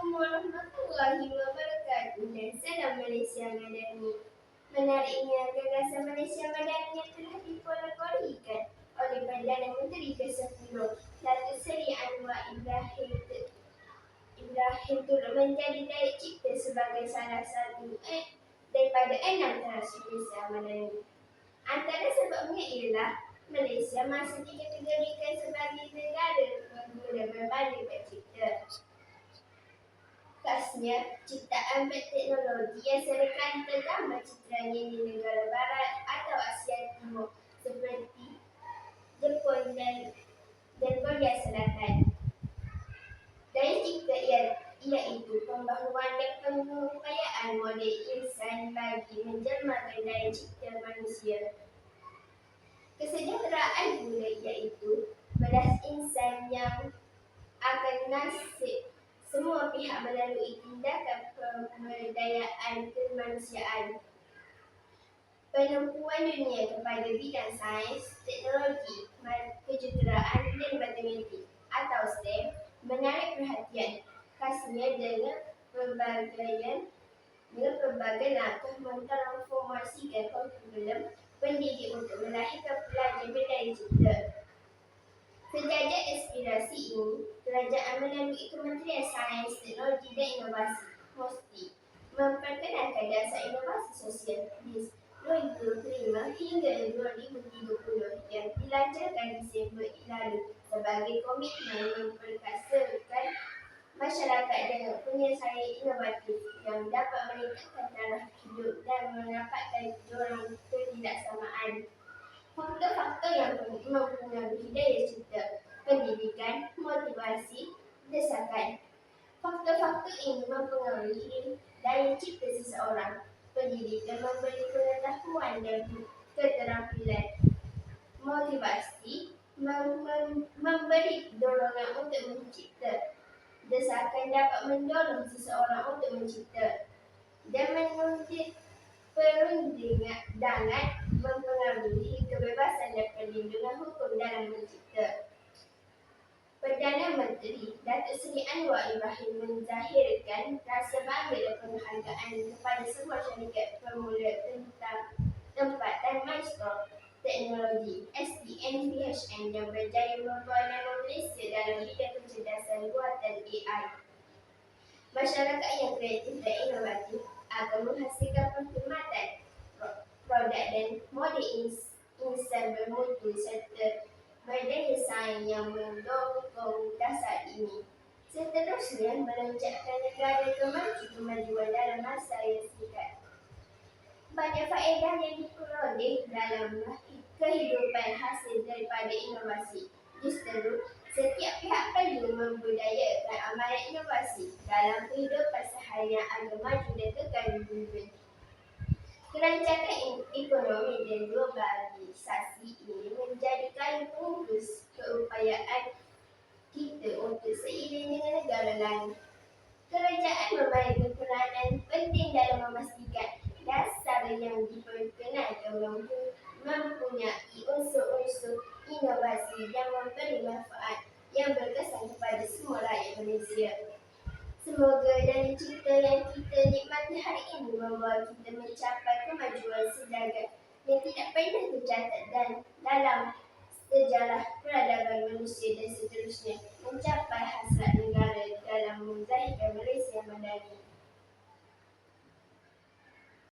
Warahmatullahi wabarakatuh dan salam Malaysia Madani. Menariknya, gagasan Malaysia Madani yang telah dipolakorikan oleh Perdana Menteri ke-10 Datuk Seri Anwar Ibrahim Ibrahim turut menjadi daya cipta sebagai salah satu eh, daripada enam teras Malaysia Madani. Antara sebabnya ialah Malaysia masih dikategorikan sebagai negara pengguna berbagai pencipta. Khasnya, ciptaan teknologi yang seringkali tergambar citranya di negara barat atau Asia Timur seperti Jepun dan, dan Korea Selatan. Daya cipta ia, iaitu pembaharuan dan pengupayaan model insan bagi menjelmakan daya cipta manusia kesejahteraan pula iaitu belas insan yang akan nasib semua pihak melalui tindakan pemberdayaan kemanusiaan. Penumpuan dunia kepada bidang sains, teknologi, kejuruteraan dan matematik atau STEM menarik perhatian khasnya dengan pelbagai dengan pelbagai langkah mentransformasikan kurikulum pendidik untuk melahirkan pelajar berdaya cipta. Sejajah aspirasi ini, kerajaan melalui Kementerian Sains, Teknologi dan Inovasi mesti memperkenalkan dasar inovasi sosial BIS 2005 hingga 2030 yang dilancarkan Disember lalu sebagai komitmen memperkasakan masyarakat dengan penyelesaian inovatif yang dapat meningkatkan taraf hidup dan mendapatkan dorong ketidaksamaan. Faktor-faktor yang mempengaruhi daya cipta, pendidikan, motivasi, desakan. Faktor-faktor ini mempengaruhi daya cipta seseorang. Pendidikan memberi pengetahuan dan keterampilan. Motivasi mem mem memberi dorongan untuk mencipta desakan dapat mendorong seseorang untuk mencipta dan menunjuk perundangan mempengaruhi kebebasan dan perlindungan hukum dalam mencipta. Perdana Menteri Seri Anwar Ibrahim menzahirkan rasa bangga dan penghargaan kepada semua syarikat pemula tentang tempat dan milestone teknologi SDN PHN yang berjaya membawa nama Malaysia dalam bidang kecerdasan buatan AI. Masyarakat yang kreatif dan inovatif akan menghasilkan perkhidmatan produk dan model insan bermutu serta berdaya saing yang mendorong dasar ini. Seterusnya, melonjakkan negara ke maju kemajuan dalam masa yang singkat. Banyak faedah yang diperoleh dalam kehidupan hasil daripada inovasi. Justru, setiap pihak perlu membudayakan amalan inovasi dalam kehidupan seharian agar maju dan kekal di Kerancakan ekonomi dan globalisasi ini menjadi kayu pungkus keupayaan kita untuk seiring dengan negara lain. Kerajaan memainkan peranan penting dalam memastikan dasar yang diperkenalkan mempunyai unsur-unsur inovasi yang memberi manfaat yang berkesan kepada semua rakyat Malaysia. Semoga dari cerita yang kita nikmati hari ini membawa kita mencapai kemajuan sedagat yang tidak pernah tercatat dan dalam sejarah peradaban manusia dan seterusnya